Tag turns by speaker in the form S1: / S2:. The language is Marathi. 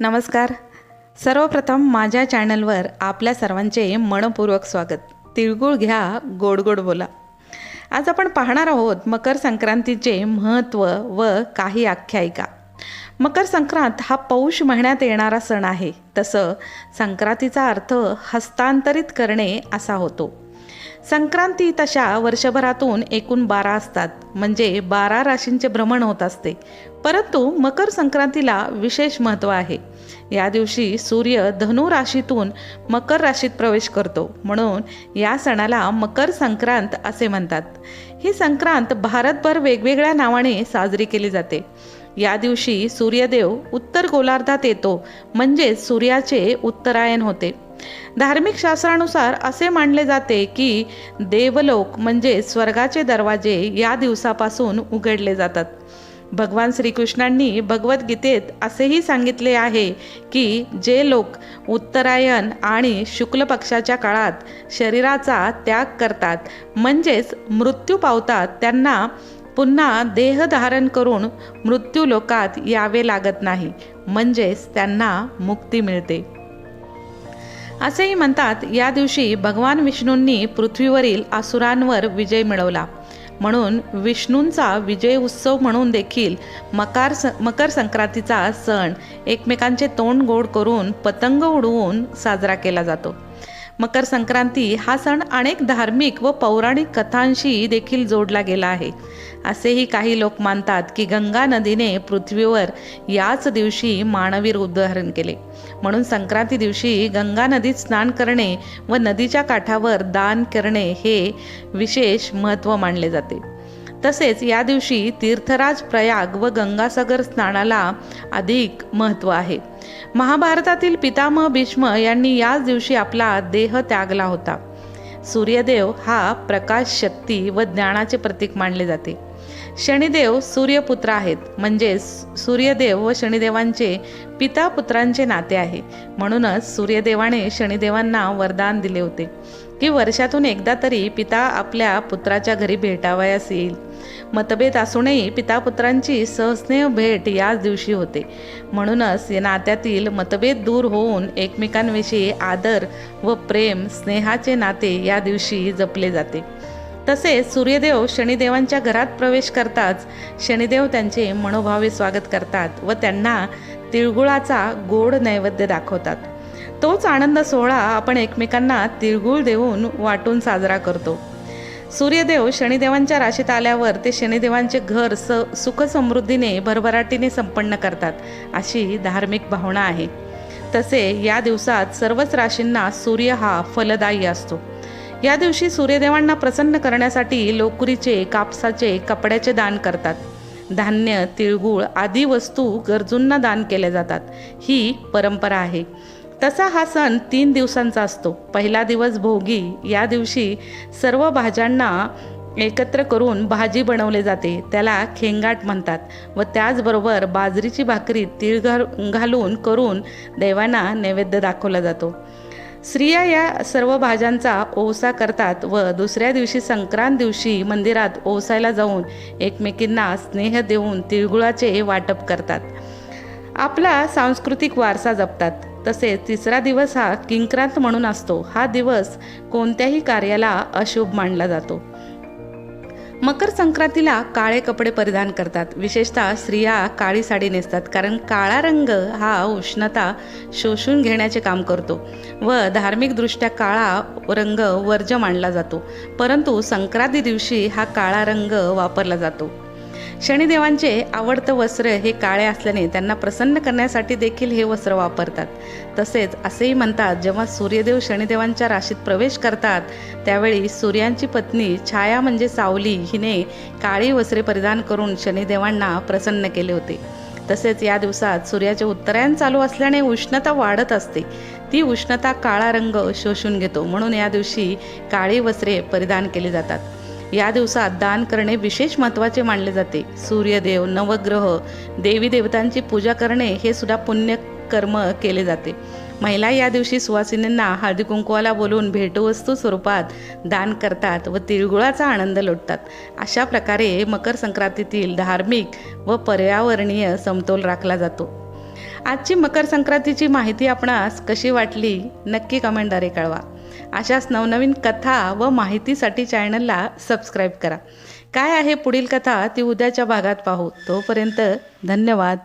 S1: नमस्कार. सर्वप्रथम माझ्या चॅनलवर आपल्या सर्वांचे मनपूर्वक स्वागत. तिळगुळ घ्या गोड गोड बोला. आज आपण पाहणार आहोत मकर संक्रांतीचे महत्त्व व काही आख्यायिका. मकर संक्रांत हा पौष महिन्यात येणारा सण आहे. तसं संक्रांतीचा अर्थ हस्तांतरित करणे असा होतो. संक्रांती तशा वर्षभरातून एकूण बारा असतात. म्हणजे बारा राशींचे भ्रमण होत असते. परंतु मकर संक्रांतीला विशेष महत्त्व आहे. या दिवशी सूर्य धनु राशीतून मकर राशीत प्रवेश करतो. म्हणून या सणाला मकर संक्रांत असे म्हणतात. ही संक्रांत भारतभर वेगवेगळ्या नावाने साजरी केली जाते. या दिवशी सूर्यदेव उत्तर गोलार्धात येतो. म्हणजेच सूर्याचे उत्तरायण होते. धार्मिक शास्त्रानुसार असे मानले जाते की देवलोक म्हणजे स्वर्गाचे दरवाजे या दिवसापासून उघडले जातात. भगवान श्रीकृष्णांनी भगवद्गीतेत असेही सांगितले आहे की जे लोक उत्तरायण आणि शुक्ल पक्षाच्या काळात शरीराचा त्याग करतात म्हणजेच मृत्यू पावतात त्यांना पुन्हा देह धारण करून मृत्यू लोकात यावे लागत नाही म्हणजेच त्यांना मुक्ती मिळते. असेही म्हणतात या दिवशी भगवान विष्णूंनी पृथ्वीवरील आसुरांवर विजय मिळवला. म्हणून विष्णूंचा विजय उत्सव म्हणून देखील मकार स मकर संक्रांतीचा सण एकमेकांचे तोंड गोड करून पतंग उडवून साजरा केला जातो. मकर संक्रांती हा सण अनेक धार्मिक व पौराणिक कथांशी देखील जोडला गेला आहे. असेही काही लोक मानतात की गंगा नदीने पृथ्वीवर याच दिवशी मानवी उदाहरण केले. म्हणून संक्रांती दिवशी गंगा नदीत स्नान करणे व नदीच्या काठावर दान करणे हे विशेष महत्त्व मानले जाते. तसेच या दिवशी तीर्थराज प्रयाग व गंगासागर स्नानाला अधिक महत्त्व आहे. महाभारतातील पितामह भीष्म यांनी याच दिवशी आपला देह त्यागला होता. सूर्यदेव हा प्रकाश शक्ती व ज्ञानाचे प्रतीक मानले जाते. शनिदेव सूर्यपुत्र आहेत. म्हणजेच सूर्यदेव व शनिदेवांचे पिता पुत्रांचे नाते आहे. म्हणूनच सूर्यदेवाने शनिदेवांना वरदान दिले होते. की वर्षातून एकदा तरी पिता आपल्या पुत्राच्या घरी भेटावयास येईल. मतभेद असूनही पितापुत्रांची सहस्नेह भेट याच दिवशी होते. म्हणूनच या नात्यातील मतभेद दूर होऊन एकमेकांविषयी आदर व प्रेम स्नेहाचे नाते या दिवशी जपले जाते. तसेच सूर्यदेव शनिदेवांच्या घरात प्रवेश करताच शनिदेव त्यांचे मनोभावे स्वागत करतात व त्यांना तिळगुळाचा गोड नैवेद्य दाखवतात. तोच आनंद सोहळा आपण एकमेकांना तिळगुळ देऊन वाटून साजरा करतो. सूर्यदेव शनिदेवांच्या राशीत आल्यावर ते शनिदेवांचे घर स सुखसमृद्धीने भरभराटीने संपन्न करतात अशी धार्मिक भावना आहे. तसे या दिवसात सर्वच राशींना सूर्य हा फलदायी असतो. या दिवशी सूर्यदेवांना प्रसन्न करण्यासाठी लोकरीचे कापसाचे कपड्याचे दान करतात. धान्य तिळगुळ आदी वस्तू गरजूंना दान केल्या जातात. ही परंपरा आहे. तसा हा सण तीन दिवसांचा असतो. पहिला दिवस भोगी या दिवशी सर्व भाज्यांना एकत्र करून भाजी बनवले जाते. त्याला खेंगाट म्हणतात व त्याचबरोबर बाजरीची भाकरी तीळ घाल घालून करून देवांना नैवेद्य दाखवला जातो. स्त्रिया या सर्व भाज्यांचा ओसा करतात व दुसऱ्या दिवशी संक्रांत दिवशी मंदिरात ओसायला जाऊन एकमेकींना स्नेह देऊन तिळगुळाचे वाटप करतात. आपला सांस्कृतिक वारसा जपतात. तसेच तिसरा दिवस हा किंक्रांत म्हणून असतो. हा दिवस कोणत्याही कार्याला अशुभ मानला जातो. मकर संक्रांतीला काळे कपडे परिधान करतात. विशेषतः स्त्रिया काळी साडी नेसतात कारण काळा रंग हा उष्णता शोषून घेण्याचे काम करतो व धार्मिकदृष्ट्या काळा रंग वर्ज मानला जातो. परंतु संक्रांती दिवशी हा काळा रंग वापरला जातो. शनिदेवांचे आवडतं वस्त्र हे काळे असल्याने त्यांना प्रसन्न करण्यासाठी देखील हे वस्त्र वापरतात. तसेच असेही म्हणतात जेव्हा सूर्यदेव शनिदेवांच्या राशीत प्रवेश करतात त्यावेळी सूर्यांची पत्नी छाया म्हणजे सावली हिने काळी वस्त्रे परिधान करून शनिदेवांना प्रसन्न केले होते. तसेच या दिवसात सूर्याचे उत्तरायण चालू असल्याने उष्णता वाढत असते. ती उष्णता काळा रंग शोषून घेतो म्हणून या दिवशी काळी वस्त्रे परिधान केली जातात. या दिवसात दान करणे विशेष महत्त्वाचे मानले जाते. सूर्यदेव नवग्रह देवी देवतांची पूजा करणे हे सुद्धा पुण्य कर्म केले जाते. महिला या दिवशी सुवासिनींना हळदी कुंकवाला बोलून भेटवस्तू स्वरूपात दान करतात व तिळगुळाचा आनंद लुटतात. अशा प्रकारे मकर संक्रांतीतील धार्मिक व पर्यावरणीय समतोल राखला जातो. आजची मकर संक्रांतीची माहिती आपणास कशी वाटली नक्की कमेंटद्वारे कळवा. अशाच नवनवीन कथा व माहितीसाठी चॅनलला सबस्क्राईब करा. काय आहे पुढील कथा ती उद्याच्या भागात पाहू. तोपर्यंत धन्यवाद.